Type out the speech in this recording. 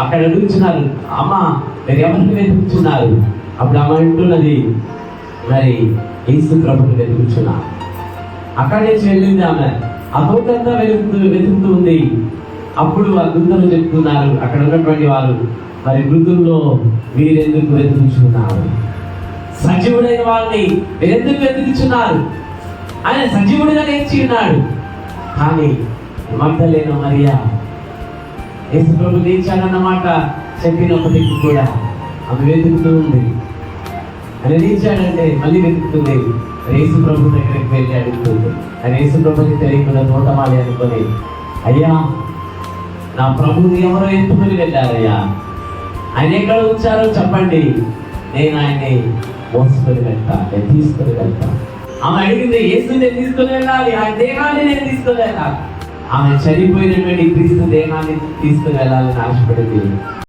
అక్కడ అడుగుతున్నారు అమ్మ మీరు ఎవరిని వెతుకుతున్నారు అప్పుడు అమ్మ అంటున్నది మరి యేసు ప్రభుని వెతుకుతున్నా అక్కడి నుంచి వెళ్ళింది ఆమె. ఆ తోటంతా వెతుకుతూ వెతుకుతూ ఉంది. అప్పుడు ఆ వృద్ధులు చెప్తున్నారు అక్కడ ఉన్నటువంటి వారు మరి వృద్ధుల్లో మీరెందుకు వెతుకుతున్నారు? సజీవుడైన వాళ్ళని మీరెందుకు వెతుకుతున్నారు? ఆయన సజీవుడిగా నేర్చి ఉన్నాడు. కానీ మగ్ధలేన మరియా యేసు ప్రభు లేచాడన్నమాట చెప్పినప్పటికీ కూడా. ఆమె వెతుకుతూ ఉంది. ఆయన లేచాడంటే మళ్ళీ వెతుకుతుంది యేసు ప్రభు దగ్గరికి వెళ్ళి అడుగుతుంది ఆయన యేసు ప్రభుకి తెలియకుండా నోటమాలి అనుకొని అయ్యా నా ప్రభుని ఎవరో ఎత్తుకుని వెళ్ళారయ్యా? ఆయన ఎక్కడ ఉంచారో చెప్పండి. నేను ఆయన్ని మోసుకొని వెళ్తా నేను తీసుకొని వెళ్తా. ఆమె అడిగింది యేసుని నేను తీసుకొని వెళ్ళాలి ఆయన దేహాన్ని నేను తీసుకొని వెళ్ళాలి? ఆమె చనిపోయినటువంటి క్రీస్తు దేహాన్ని తీసుకుని వెళ్ళాలని ఆశపడింది